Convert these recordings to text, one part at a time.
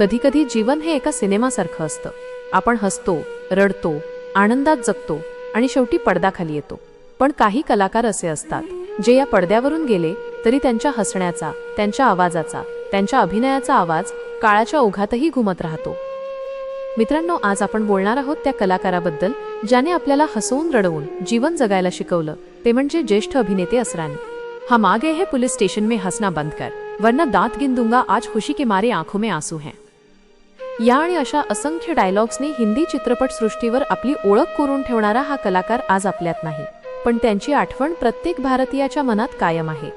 कधीकधी जीवन हे एका सिनेमासारखं असतं. आपण हसतो रडतो आनंदात जगतो आणि शेवटी पडद्याखाली येतो. पण काही कलाकार असे असतात जे या पडद्यावरून गेले तरी त्यांच्या हसण्याचा त्यांच्या आवाजाचा त्यांच्या अभिनयाचा आवाज काळाच्या ओघातही घुमत राहतो. मित्रांनो आज आपण बोलणार आहोत त्या कलाकाराबद्दल ज्याने आपल्याला हसवून रडवून जीवन जगायला शिकवलं. ते म्हणजे ज्येष्ठ अभिनेते असरानी. हम आ गए हैं पुलिस स्टेशन में हसना बंद कर वरना दांत गिन दूंगा आज खुशी के मारे आंखों में आंसू हैं. या आणि अशा असंख्य डायलॉग्सने हिंदी चित्रपटसृष्टीवर आपली ओळख करून ठेवणारा हा कलाकार आज आपल्यात नाही. पण त्यांची आठवण प्रत्येक भारतीयाच्या मनात कायम आहे.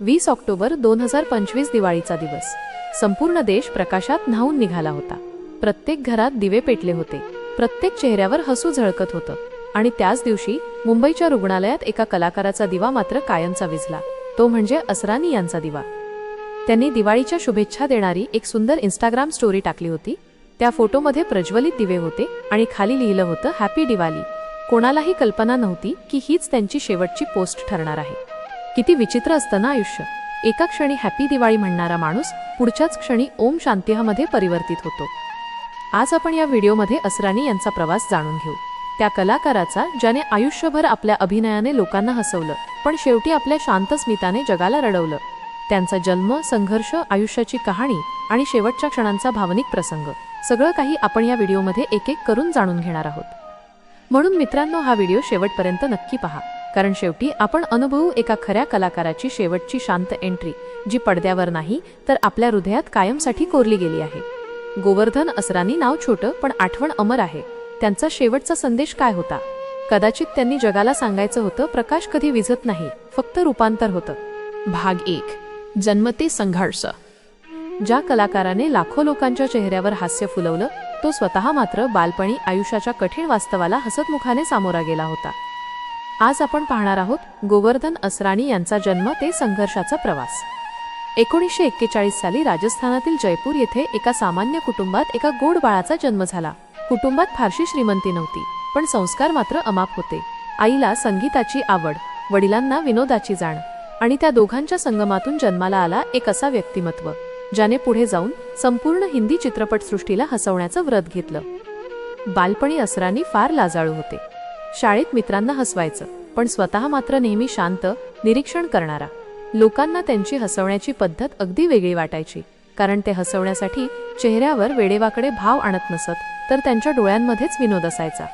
वीस ऑक्टोबर दोन हजार पंचवीस दिवाळीचा दिवस. संपूर्ण देश प्रकाशात न्हावून निघाला होता. प्रत्येक घरात दिवे पेटले होते. प्रत्येक चेहऱ्यावर हसू झळकत होतं. आणि त्याच दिवशी मुंबईच्या रुग्णालयात एका कलाकाराचा दिवा मात्र कायमचा विझला. तो म्हणजे असरानी यांचा दिवा. त्यांनी दिवाळीच्या शुभेच्छा देणारी एक सुंदर इंस्टाग्राम स्टोरी टाकली होती. त्या फोटोमध्ये प्रज्वलित दिवे होते आणि खाली लिहिलं होतं हॅपी दिवाळी कोणालाही कल्पना नव्हती की हीच त्यांची शेवटची पोस्ट ठरणार आहे. किती विचित्र असतं ना आयुष्य. एका क्षणी हॅपी दिवाळी म्हणणारा माणूस पुढच्याच क्षणी ओम शांतिहामध्ये परिवर्तित होतो. आज आपण या व्हिडिओमध्ये असरानी यांचा प्रवास जाणून घेऊ. त्या कलाकाराचा ज्याने आयुष्यभर आपल्या अभिनयाने लोकांना हसवलं पण शेवटी आपल्या शांत स्मिताने जगाला रडवलं. त्यांचा जन्म संघर्ष आयुष्याची कहाणी आणि शेवटच्या क्षणांचा भावनिक प्रसंग. सगळं काही आपण या व्हिडिओमध्ये एक एक करून जाणून घेणार आहोत. म्हणून मित्रांनो हा व्हिडिओ शेवटपर्यंत नक्की पहा. कारण शेवटी आपण अनुभवू एका खऱ्या कलाकाराची शेवटची शांत एंट्री जी पडद्यावर नाही तर आपल्या हृदयात कायमसाठी कोरली गेली आहे. गोवर्धन असरानी नाव छोटं पण आठवण अमर आहे. त्यांचा शेवटचा संदेश काय होता? कदाचित त्यांनी जगाला सांगायचं होतं प्रकाश कधी विझत नाही फक्त रूपांतर होतं. भाग एक. जन्मते संघर्ष. ज्या कलाकाराने लाखो लोकांच्या चेहऱ्यावर हास्य फुलवलं तो स्वतः मात्र बालपणी आयुष्याच्या कठीण वास्तवाला हसतमुखाने सामोरा गेला होता. आज आपण पाहणार आहोत गोवर्धन असराणी यांचा जन्म ते संघर्षाचा प्रवास. एकोणीसशे एक्केचाळीस साली राजस्थानातील जयपूर येथे एका सामान्य कुटुंबात एका गोड बाळाचा जन्म झाला. कुटुंबात फारशी श्रीमंती नव्हती पण संस्कार मात्र अमाप होते. आईला संगीताची आवड वडिलांना विनोदाची जाण आणि त्या दोघांच्या संगमातून जन्माला आला एक असा व्यक्तिमत्व ज्याने पुढे जाऊन संपूर्ण हिंदी चित्रपटसृष्टीला हसवण्याचं व्रत घेतलं. बालपणी असरानी फार लाजाळू होते. शाळेत मित्रांना हसवायचं पण स्वतः मात्र नेहमी शांत निरीक्षण करणारा. लोकांना त्यांची हसवण्याची पद्धत अगदी वेगळी वाटायची कारण ते हसवण्यासाठी चेहऱ्यावर वेडेवाकडे भाव आणत नसत तर त्यांच्या डोळ्यांमध्येच विनोद असायचा.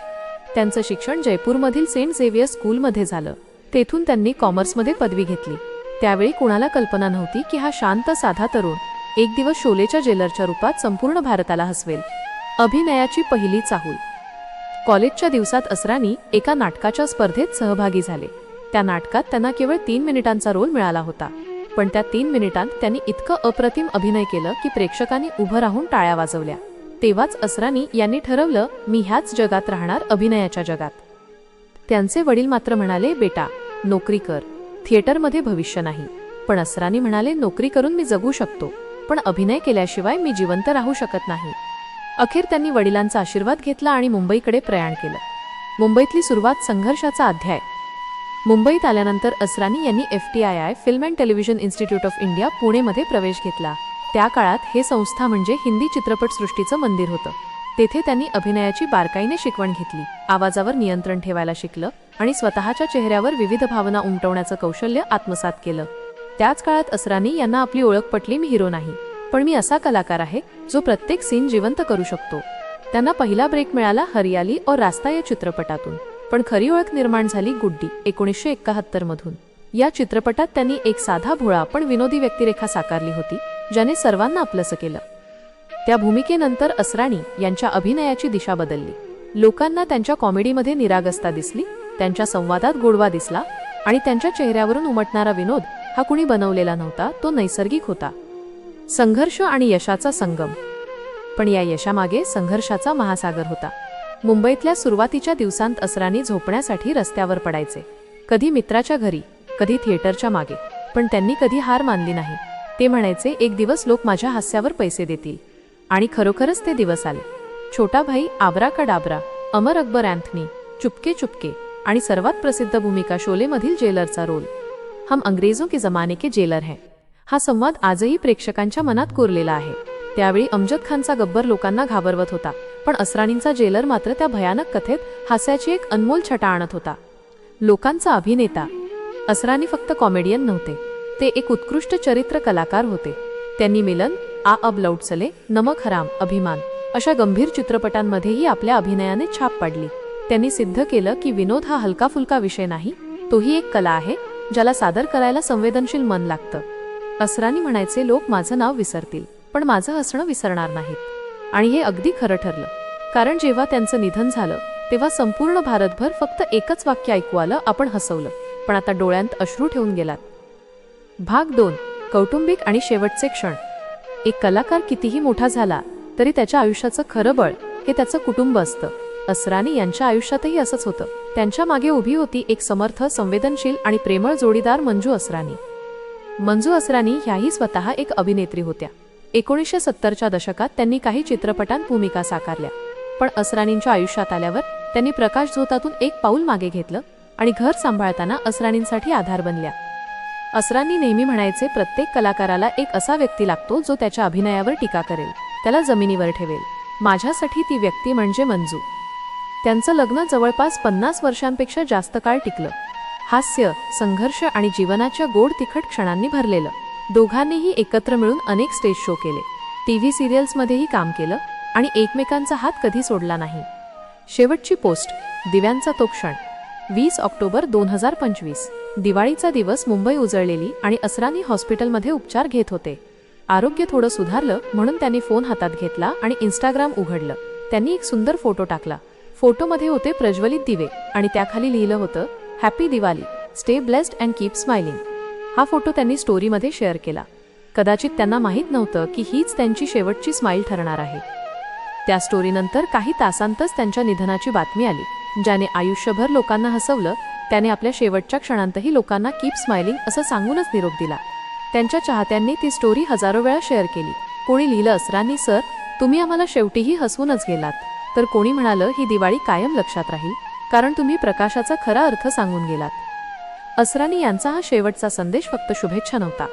त्यांचं शिक्षण जयपूरमधील सेंट झेवियर स्कूलमध्ये झालं. तेथून त्यांनी कॉमर्समध्ये पदवी घेतली. त्यावेळी कुणाला कल्पना नव्हती की हा शांत साधा तरुण एक दिवस शोलेच्या जेलरच्या रूपात संपूर्ण भारताला हसवेल. अभिनयाची पहिली चाहूल. कॉलेजच्या दिवसात असरानी एका नाटकाच्या स्पर्धेत सहभागी झाले. त्या नाटकात त्यांना केवळ तीन मिनिटांचा रोल मिळाला होता. पण त्या तीन मिनिटांत त्यांनी इतकं अप्रतिम अभिनय केलं की प्रेक्षकांनी उभं राहून टाळ्या वाजवल्या. तेव्हाच असरानी यांनी ठरवलं मी ह्याच जगात राहणार अभिनयाच्या जगात. त्यांचे वडील मात्र म्हणाले बेटा नोकरी कर. थिएटरमध्ये भविष्य नाही. पण असरानी म्हणाले नोकरी करून मी जगू शकतो पण अभिनय केल्याशिवाय मी जिवंत राहू शकत नाही. अखेर त्यांनी वडिलांचा आशीर्वाद घेतला आणि मुंबईकडे प्रयाण केलं. मुंबईतली सुरुवात संघर्षाचा अध्याय. मुंबईत आल्यानंतर असरानी यांनी F T I I film and television institute of India पुणेमध्ये प्रवेश घेतला. त्या काळात हे संस्था म्हणजे हिंदी चित्रपटसृष्टीचं मंदिर होतं. तेथे त्यांनी अभिनयाची बारकाईने शिकवण घेतली. आवाजावर नियंत्रण ठेवायला शिकलं आणि स्वतःच्या चेहऱ्यावर विविध भावना उमटवण्याचं कौशल्य आत्मसात केलं. त्याच काळात असरानी यांना आपली ओळख पटली मी हिरो नाही पण मी असा कलाकार आहे जो प्रत्येक सीन जिवंत करू शकतो. त्यांना पहिला ब्रेक मिळाला हरियाली और रास्ता या चित्रपटातून पण खरी ओळख निर्माण झाली गुड्डी एकोणीसशे एकाहत्तर मधून. या चित्रपटात त्यांनी एक साधा भोळा पण विनोदी व्यक्तिरेखा साकारली होती ज्याने सर्वांना आपलंसं केलं. त्या भूमिकेनंतर असराणी यांच्या अभिनयाची दिशा बदलली. लोकांना त्यांच्या कॉमेडीमध्ये निरागसता दिसली त्यांच्या संवादात गोडवा दिसला आणि त्यांच्या चेहऱ्यावरून उमटणारा विनोद हा कुणी बनवलेला नव्हता तो नैसर्गिक होता. संघर्ष आणि यशाचा संगम. पण या यशामागे संघर्षाचा महासागर होता. मुंबईतल्या सुरुवातीच्या दिवसांत असरानी झोपण्यासाठी रस्त्यावर पडायचे. कधी मित्राच्या घरी कधी थिएटरच्या मागे. पण त्यांनी कधी हार मानली नाही. ते म्हणायचे एक दिवस लोक माझ्या हास्यावर पैसे देतील. आणि खरोखरच ते दिवस आले. छोटा भाई आबरा का डाबरा अमर अकबर अँथनी चुपके चुपके आणि सर्वात प्रसिद्ध भूमिका शोलेमधील जेलरचा रोल. हम अंग्रेजों के जमाने के जेलर हैं. हा संवाद आजही प्रेक्षकांच्या मनात कोरलेला आहे. त्यावेळी अमजद खानचा गब्बर लोकांना घाबरवत होता पण असराणींचा जेलर मात्र त्या भयानक कथेत हास्याची एक अनमोल छटा आणत होता. लोकांचा अभिनेता असरानी फक्त कॉमेडियन नव्हते. ते एक उत्कृष्ट चरित्र कलाकार होते. त्यांनी मिलन आ अब लौट चले नमक हराम अभिमान. अशा गंभीर चित्रपटांमध्येही आपल्या अभिनयाने छाप पाडली. त्यांनी सिद्ध केलं की विनोद हा हलका फुलका विषय नाही तोही एक कला आहे ज्याला सादर करायला संवेदनशील मन लागतं. असरानी म्हणायचे लोक माझं नाव विसरतील पण माझं हसणं विसरणार नाहीत. आणि हे अगदी खरं ठरलं. कारण जेव्हा त्यांचं निधन झालं तेव्हा संपूर्ण भारतभर फक्त एकच वाक्य ऐकू आलं आपण हसवलं. पण आता डोळ्यांत अश्रू ठेवून गेलात. भाग दोन कौटुंबिक आणि शेवटचे क्षण. एक कलाकार कितीही मोठा झाला तरी त्याच्या आयुष्याचं खरं बळ हे त्याचं कुटुंब असतं. असरानी यांच्या आयुष्यातही असंच होतं. त्यांच्या मागे उभी होती एक समर्थ संवेदनशील आणि प्रेमळ जोडीदार मंजू असरानी. मंजू असरानी ह्याही स्वतः एक अभिनेत्री होत्या. एकोणीसशे सत्तरच्या दशकात त्यांनी काही चित्रपटांत भूमिका साकारल्या. पण असरानींच्या आयुष्यात आल्यावर त्यांनी प्रकाश झोतातून एक पाऊल मागे घेतलं आणि घर सांभाळताना असरानींसाठी आधार बनल्या. असरांनी नेहमी म्हणायचे प्रत्येक कलाकाराला एक असा व्यक्ती लागतो जो त्याच्या अभिनयावर टीका करेल त्याला जमिनीवर ठेवेल. माझ्यासाठी ती व्यक्ती म्हणजे मंजू. त्यांचं लग्न जवळपास पन्नास वर्षांपेक्षा जास्त काळ टिकलं. हास्य संघर्ष आणि जीवनाच्या गोड तिखट क्षणांनी भरलेलं. दोघांनीही एकत्र मिळून अनेक स्टेज शो केले. टी व्ही सिरियल्समध्येही काम केलं आणि एकमेकांचा हात कधी सोडला नाही. शेवटची पोस्ट दिव्यांचा तो क्षण. वीस ऑक्टोबर दोन हजार पंचवीस. दिवाळीचा दिवस मुंबई उजळलेली आणि असरानी हॉस्पिटलमध्ये उपचार घेत होते. आरोग्य थोडं सुधारलं म्हणून त्यांनी फोन हातात घेतला आणि इंस्टाग्राम उघडलं. त्यांनी एक सुंदर फोटो टाकला. फोटोमध्ये होते प्रज्वलित दिवे आणि त्याखाली लिहिलं होतं happy Diwali. Stay blessed and keep smiling. हा फोटो त्यांनी स्टोरीमध्ये शेअर केला. कदाचित त्यांना माहीत नव्हतं की हीच त्यांची शेवटची स्माईल ठरणार आहे. त्या स्टोरीनंतर काही तासांतच त्यांच्या निधनाची बातमी आली ज्याने आयुष्यभर लोकांना हसवलं त्याने आपल्या शेवटच्या क्षणांतही लोकांना कीप स्माइलिंग असं सांगूनच निरोप दिला. त्यांच्या चाहत्यांनी ती स्टोरी हजारो वेळा शेअर केली. कोणी लिहिलं असरांनी सर तुम्ही आम्हाला शेवटीही हसवूनच गेलात. तर कोणी म्हणालं ही दिवाळी कायम लक्षात राहील कारण तुम्ही प्रकाशाचा खरा अर्थ सांगून गेलात. असरानी यांचा हा शेवटचा संदेश फक्त शुभेच्छा नव्हता.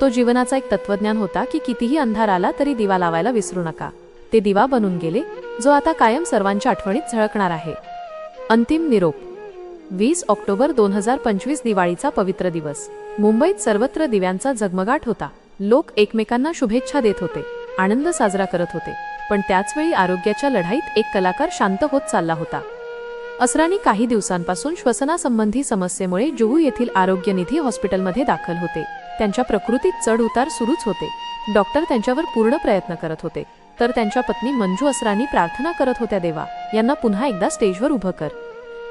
तो जीवनाचा एक तत्वज्ञान होता की कितीही अंधार आला तरी दिवा लावायला विसरू नका. ते दिवा बनून गेले जो आता कायम सर्वांच्या आठवणीत झळकणार आहे. अंतिम निरोप. वीस ऑक्टोबर दोन हजार पंचवीस दिवाळीचा पवित्र दिवस. मुंबईत सर्वत्र दिव्यांचा झगमगाट होता. लोक एकमेकांना शुभेच्छा देत होते. आनंद साजरा करत होते. पण त्याचवेळी आरोग्याच्या लढाईत एक कलाकार शांत होत चालला होता. असरानी काही दिवसांपासून श्वसनासंबंधी समस्येमुळे जुहू येथील आरोग्य निधी हॉस्पिटलमध्ये दाखल होते. त्यांच्या प्रकृतीत चढ उतार सुरूच होते. डॉक्टर त्यांच्यावर पूर्ण प्रयत्न करत होते. तर त्यांच्या पत्नी मंजू असरानी प्रार्थना करत होत्या देवा यांना पुन्हा एकदा स्टेजवर उभं कर.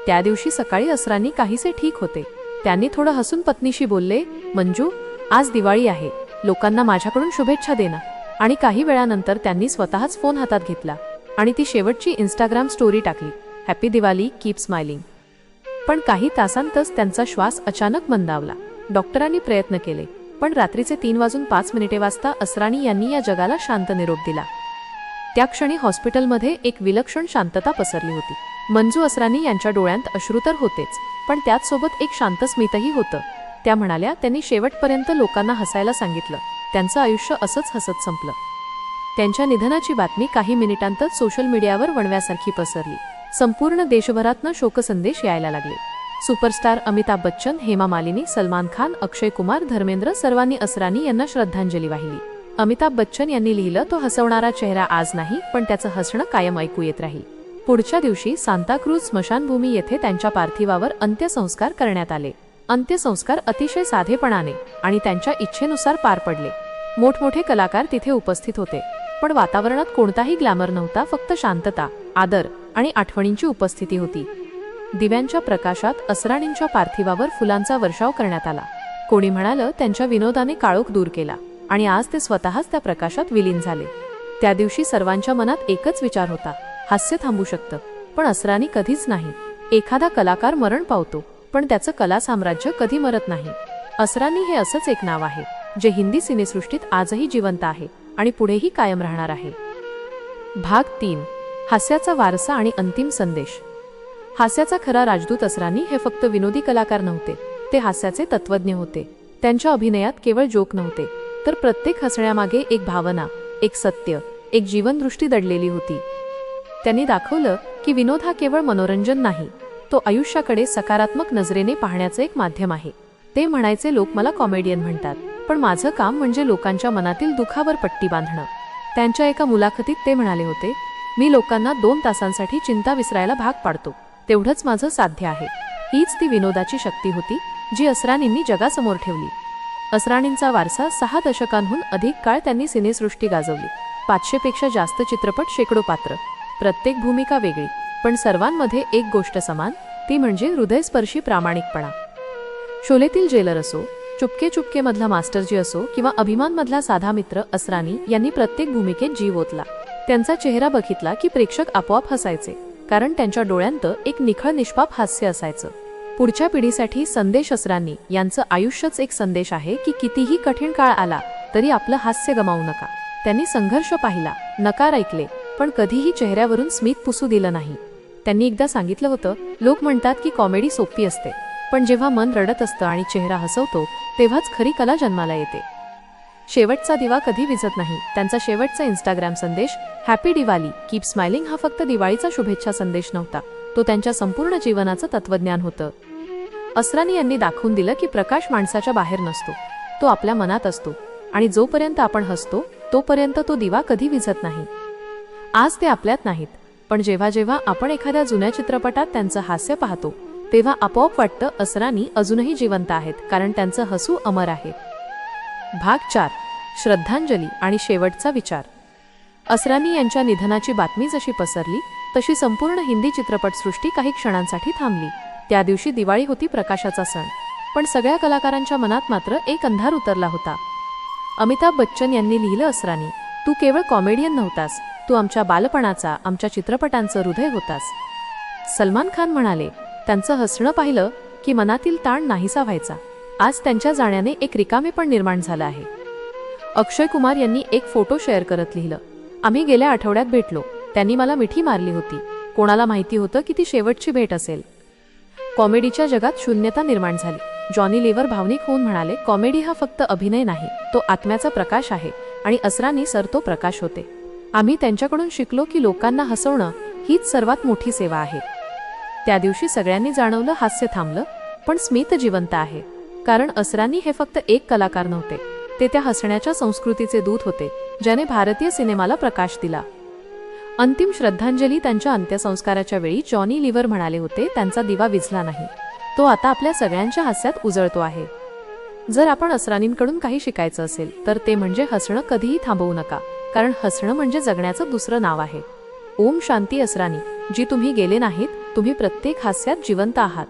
त्या दिवशी सकाळी असरानी काहीसे ठीक होते. त्यांनी थोडं हसून पत्नीशी बोलले मंजू आज दिवाळी आहे. लोकांना माझ्याकडून शुभेच्छा देना आणि काही वेळानंतर त्यांनी स्वतःच फोन हातात घेतला आणि ती शेवटची इंस्टाग्राम स्टोरी टाकली. Happy Diwali keep smiling. पण काही तासांतच त्यांचा श्वास अचानक मंदावला. डॉक्टरांनी प्रयत्न केले पण रात्रीचे तीन वाजून पाच मिनिटे वाजता असराणी यांनी या जगाला शांत निरोप दिला. त्या क्षणी हॉस्पिटलमध्ये एक विलक्षण शांतता पसरली होती. मंजू असरानी यांच्या डोळ्यांत अश्रू तर होतेच पण त्याचसोबत एक शांत स्मितही होतं. त्या म्हणाल्या त्यांनी शेवटपर्यंत लोकांना हसायला सांगितलं. त्यांचं आयुष्य असंच हसत संपलं. त्यांच्या निधनाची बातमी काही मिनिटांतच सोशल मीडियावर वणव्यासारखी पसरली. संपूर्ण देशभरातनं शोकसंदेश यायला लागले. सुपरस्टार अमिताभ बच्चन हेमा मालिनी सलमान खान अक्षय कुमार धर्मेंद्र सर्वांनी असरानी यांना श्रद्धांजली वाहिली. अमिताभ बच्चन यांनी लिहिलं तो हसवणारा चेहरा आज नाही पण त्याचं हसणं कायम ऐकू येत राहील. पुढच्या दिवशी सांताक्रूज स्मशानभूमी येथे त्यांच्या पार्थिवावर अंत्यसंस्कार करण्यात आले. अंत्यसंस्कार अतिशय साधेपणाने आणि त्यांच्या इच्छेनुसार पार पडले. मोठमोठे कलाकार तिथे उपस्थित होते. पण वातावरणात कोणताही ग्लॅमर नव्हता फक्त शांतता आदर आणि आठवणींची उपस्थिती होती. दिव्यांच्या प्रकाशात असराणींच्या पार्थिवावर फुलांचा वर्षाव करण्यात आला. कोणी म्हणालं त्यांच्या विनोदाने काळोख दूर केला. आणि आज ते स्वतःच त्या प्रकाशात विलीन झाले. त्या दिवशी सर्वांच्या मनात एकच विचार होता. हास्य थांबू शकतं पण असरानी कधीच नाही. एखादा कलाकार मरण पावतो पण त्याचं कला साम्राज्य कधी मरत नाही. असरानी हे असंच एक नाव आहे जे हिंदी सिनेसृष्टीत आजही जिवंत आहे आणि पुढेही कायम राहणार आहे. भाग तीन. हास्याचा वारसा आणि अंतिम संदेश. हास्याचा खरा राजदूत असरानी हे फक्त विनोदी कलाकार नव्हते ते हास्याचे तत्वज्ञ होते. त्यांच्या अभिनयात केवळ जोक नव्हते. तर प्रत्येक हसण्यामागे एक भावना एक सत्य एक जीवनदृष्टी दडलेली होती. त्यांनी दाखवलं की विनोद हा केवळ मनोरंजन नाही तो आयुष्याकडे सकारात्मक नजरेने पाहण्याचं एक माध्यम आहे. ते म्हणायचे लोक मला कॉमेडियन म्हणतात पण माझं काम म्हणजे लोकांच्या मनातील दुखावर पट्टी बांधणं. त्यांच्या एका मुलाखतीत ते म्हणाले होते मी लोकांना दोन तासांसाठी चिंता विसरायला भाग पाडतो. तेवढंच माझं साध्य आहे. हीच ती विनोदाची शक्ती होती जी असरानींनी जगासमोर ठेवली. असराणींचा वारसा सहा दशकांहून अधिक काळ त्यांनी सिनेसृष्टी गाजवली. पाचशेपेक्षा जास्त चित्रपट शेकडो पात्र. प्रत्येक भूमिका वेगळी पण सर्वांमध्ये एक गोष्ट समान ती म्हणजे हृदयस्पर्शी प्रामाणिकपणा. शोलेतील जेलर असो चुपके चुपके मधला मास्टरजी असो किंवा अभिमानमधला साधा मित्र असरानी यांनी प्रत्येक भूमिकेत जीव ओतला. त्यांचा चेहरा बघितला की प्रेक्षक आपोआप हसायचे कारण त्यांच्या डोळ्यांत एक निखळ निष्पाप हास्य असायचं. पुढच्या पिढीसाठी संदेश असरांनी यांचं आयुष्यच एक संदेश आहे की कितीही कठीण काळ आला तरी आपलं हास्य गमावू नका. त्यांनी संघर्ष पाहिला नकार ऐकले पण कधीही चेहऱ्यावरून स्मित पुसू दिलं नाही. त्यांनी एकदा सांगितलं होतं लोक म्हणतात की कॉमेडी सोपी असते पण जेव्हा मन रडत असतं आणि चेहरा हसवतो तेव्हाच खरी कला जन्माला येते. शेवटचा दिवा कधी विझत नाही त्यांचा शेवटचा इंस्टाग्राम संदेश हॅपी दिवाळी कीप स्माइलिंग हा फक्त दिवाळीचा शुभेच्छा संदेश नव्हता. तो त्यांच्या संपूर्ण जीवनाचं तत्वज्ञान होतं. असरानी यांनी दाखवून दिलं की प्रकाश माणसाच्या बाहेर नसतो. तो आपल्या मनात असतो आणि जोपर्यंत आपण हसतो तोपर्यंत तो दिवा कधी विझत नाही. आज ते आपल्यात नाहीत पण जेव्हा जेव्हा आपण एखाद्या जुन्या चित्रपटात त्यांचं हास्य पाहतो तेव्हा आपोआप वाटतं असरानी अजूनही जिवंत आहेत कारण त्यांचं हसू अमर आहे. भाग चार श्रद्धांजली आणि शेवटचा विचार. असरानी यांच्या निधनाची बातमी जशी पसरली तशी संपूर्ण हिंदी चित्रपटसृष्टी काही क्षणांसाठी थांबली. त्या दिवशी दिवाळी होती प्रकाशाचा सण. पण सगळ्या कलाकारांच्या मनात मात्र एक अंधार उतरला होता. अमिताभ बच्चन यांनी लिहिलं असरानी तू केवळ कॉमेडियन नव्हतास तू आमच्या बालपणाचा आमच्या चित्रपटांचं हृदय होतास. सलमान खान म्हणाले त्यांचं हसणं पाहिलं की मनातील ताण नाहीसा व्हायचा. आज त्यांच्या जाण्याने एक रिकामे पण निर्माण झालं आहे. अक्षय कुमार यांनी एक फोटो शेअर करत लिहिलं आम्ही गेल्या आठवड्यात भेटलो. त्यांनी मला मिठी मारली होती. कोणाला माहिती होतं की ती शेवटची भेट असेल. कॉमेडीच्या जगात शून्यता निर्माण झाली. जॉनी लेवर भावनिक होऊन म्हणाले कॉमेडी हा फक्त अभिनय नाही तो आत्म्याचा प्रकाश आहे आणि असरानी सर तो प्रकाश होते. आम्ही त्यांच्याकडून शिकलो की लोकांना हसवणं हीच सर्वात मोठी सेवा आहे. त्या दिवशी सगळ्यांनी जाणवलं हास्य थांबलं पण स्मित जिवंत आहे. कारण असरानी हे फक्त एक कलाकार नव्हते. ते त्या हसण्याच्या संस्कृतीचे दूत होते ज्याने भारतीय सिनेमाला प्रकाश दिला. अंतिम श्रद्धांजली त्यांच्या अंत्यसंस्काराच्या वेळी जॉनी लिव्हर म्हणाले होते त्यांचा दिवा विझला नाही. तो आता आपल्या सगळ्यांच्या हास्यात उजळतो आहे. जर आपण असरानींकडून काही शिकायचं असेल तर ते म्हणजे हसणं कधीही थांबवू नका कारण हसणं म्हणजे जगण्याचं दुसरं नाव आहे. ओम शांती असरानी जी तुम्ही गेले नाहीत तुम्ही प्रत्येक हास्यात जिवंत आहात.